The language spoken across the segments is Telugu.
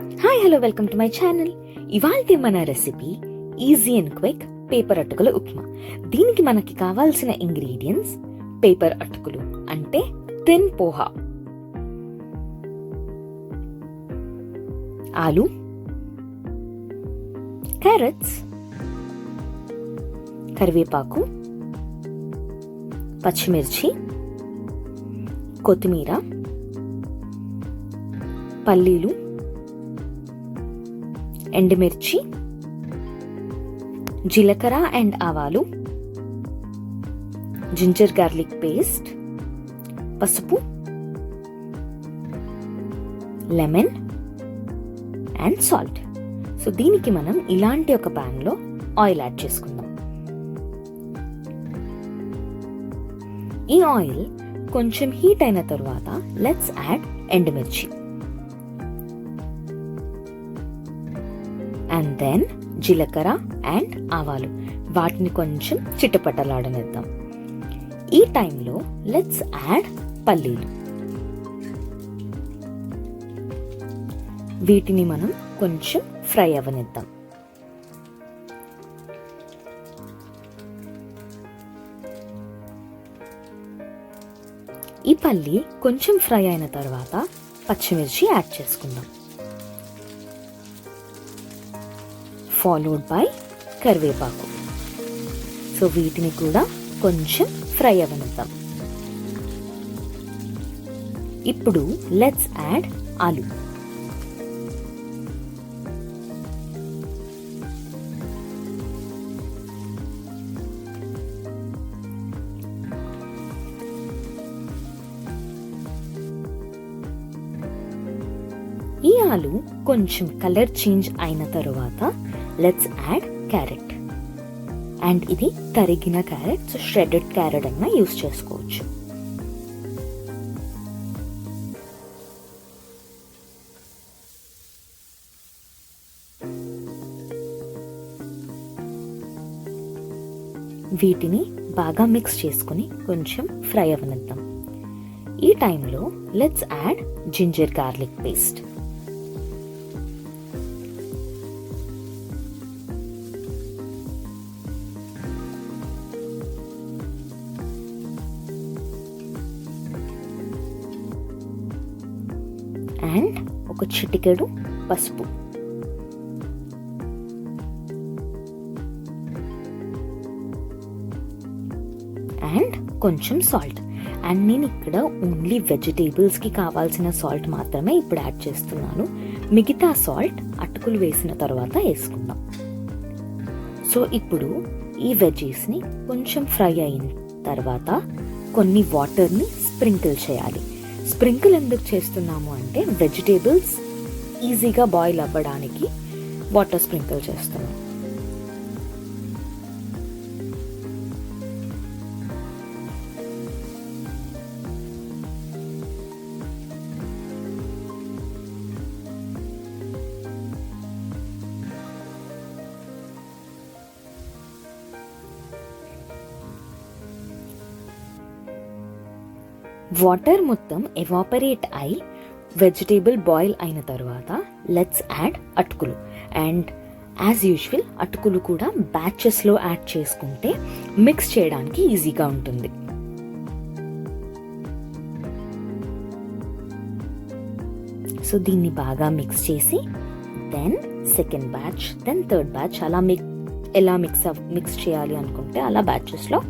Hi hello welcome to my channel ఇవాళ మన recipe easy and quick paper అటుకుల ఉప్మా. దీనికి మనకి కావాల్సిన ఇంగ్రీడియంట్స్ పేపర్ అటుకులు అంటే తిన్ పోహా ఆలు క్యారెట్స్ కరివేపాకు పచ్చిమిర్చి కొత్తిమీర పల్లీలు ఎండుమిర్చి జీలకర్ర అండ్ ఆవాలు జింజర్ గార్లిక్ పేస్ట్ పసుపు లెమన్ అండ్ సాల్ట్. సో దీనికి మనం ఇలాంటి ఒక ప్యాన్లో ఆయిల్ యాడ్ చేసుకుందాం. ఈ ఆయిల్ కొంచెం హీట్ అయిన తర్వాత లెట్స్ యాడ్ ఎండుమిర్చి. అండ్ దెన్ జీలకర్ర అండ్ ఆవాలు. వాటిని కొంచెం చిట్టపట్టలాడనిద్దాం ఈ టైంలో లెట్స్ యాడ్ పల్లీలు. వీటిని మనం కొంచెం ఫ్రై అవ్వనిద్దాం ఈ పల్లి కొంచెం ఫ్రై అయిన తర్వాత పచ్చిమిర్చి యాడ్ చేసుకుందాం. ఫాలోడ్ బై కరివేపాకు. సో వీటిని కూడా కొంచెం ఫ్రై అవనిద్దాం. ఇప్పుడు లెట్స్ యాడ్ ఆలు. ఈ ఆలు కొంచెం కలర్ చేంజ్ అయిన తరువాత లెట్స్ యాడ్ క్యారెట్ అండ్ ఇది తరిగిన క్యారెట్ సో షెడెడ్ క్యారెట్ అన్న యూస్ చేసుకోవచ్చు. వీటిని బాగా మిక్స్ చేసుకుని కొంచెం ఫ్రై అవనిద్దాం. ఈ టైంలో let's add ginger garlic paste and ఒక చిటికెడు పసుపు. అండ్ కొంచెం సాల్ట్. అండ్ నేను ఇక్కడ ఓన్లీ వెజిటేబుల్స్కి కావాల్సిన సాల్ట్ మాత్రమే ఇప్పుడు యాడ్ చేస్తున్నాను. మిగతా సాల్ట్ అటుకులు వేసిన తర్వాత వేసుకుందాం. సో ఇప్పుడు ఈ వెజీస్ని కొంచెం ఫ్రై అయిన తర్వాత కొన్ని వాటర్ని స్ప్రింకిల్ చేయాలి. స్ప్రింకిల్ ఎందుకు చేస్తున్నాము అంటే వెజిటేబుల్స్ ఈజీగా బాయిల్ అవ్వడానికి వాటర్ స్ప్రింకిల్ చేస్తున్నాం. వాటర్ మొత్తం ఎవాపరేట్ అయి వెజిటేబుల్ బాయిల్ అయిన తర్వాత లెట్స్ యాడ్ అటుకులు. అండ్ యాజ్ యూజువల్ అటుకులు కూడా బ్యాచెస్లో యాడ్ చేసుకుంటే మిక్స్ చేయడానికి ఈజీగా ఉంటుంది. సో దీన్ని బాగా మిక్స్ చేసి then second batch then third batch అలా మిక్ ఎలా మిక్స్ మిక్స్ చేయాలి అనుకుంటే అలా బ్యాచెస్లో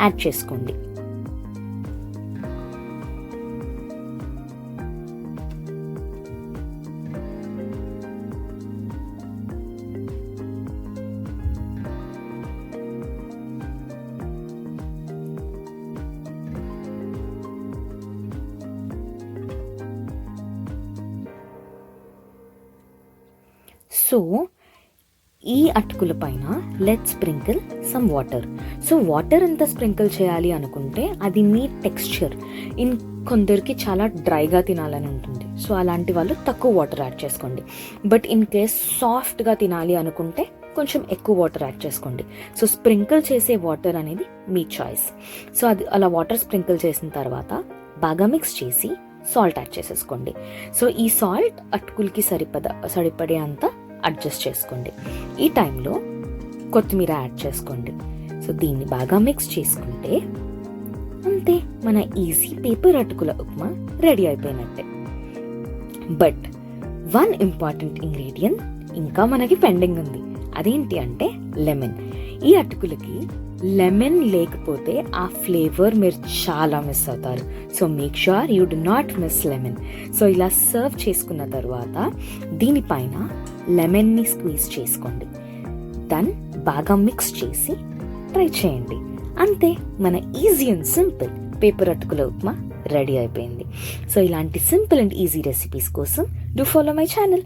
యాడ్ చేసుకోండి. సో ఈ అటుకుల పైన let sprinkle some water so water ఎంత స్ప్రింకిల్ చేయాలి అనుకుంటే అది మీ టెక్స్చర్ ఇన్ కొందరికి చాలా డ్రైగా తినాలని ఉంటుంది. సో అలాంటి వాళ్ళు తక్కువ వాటర్ యాడ్ చేసుకోండి. బట్ ఇన్ కేస్ సాఫ్ట్గా తినాలి అనుకుంటే కొంచెం ఎక్కువ వాటర్ యాడ్ చేసుకోండి. సో స్ప్రింకిల్ చేసే వాటర్ అనేది మీ చాయిస్ సో అది అలా వాటర్ స్ప్రింకిల్ చేసిన తర్వాత బాగా మిక్స్ చేసి సాల్ట్ యాడ్ చేసేసుకోండి. సో ఈ సాల్ట్ అటుకులకి సరిపద సరిపడే అంత అడ్జస్ట్ చేసుకోండి. ఈ టైంలో కొత్తిమీర యాడ్ చేసుకోండి. సో దీన్ని బాగా మిక్స్ చేసుకుంటే అంతే మన ఈజీ పేపర్ అటుకుల ఉప్మా రెడీ అయిపోయినట్టే. బట్ వన్ ఇంపార్టెంట్ ఇంగ్రీడియంట్ ఇంకా మనకి పెండింగ్ ఉంది. అదేంటి అంటే లెమన్. ఈ అటుకులకి లెమన్ లేకపోతే ఆ ఫ్లేవర్ మీరు చాలా మిస్ అవుతారు. So make sure you do not miss lemon so ఇలా సర్వ్ చేసుకున్న తర్వాత దీనిపైన లెమన్ని స్క్వీజ్ చేసుకోండి. దెన్ బాగా మిక్స్ చేసి ట్రై చేయండి. అంతే మన ఈజీ అండ్ సింపుల్ పేపర్ అటుకుల ఉప్మా రెడీ అయిపోయింది. సో ఇలాంటి సింపుల్ అండ్ ఈజీ రెసిపీస్ కోసం డూ ఫాలో మై ఛానల్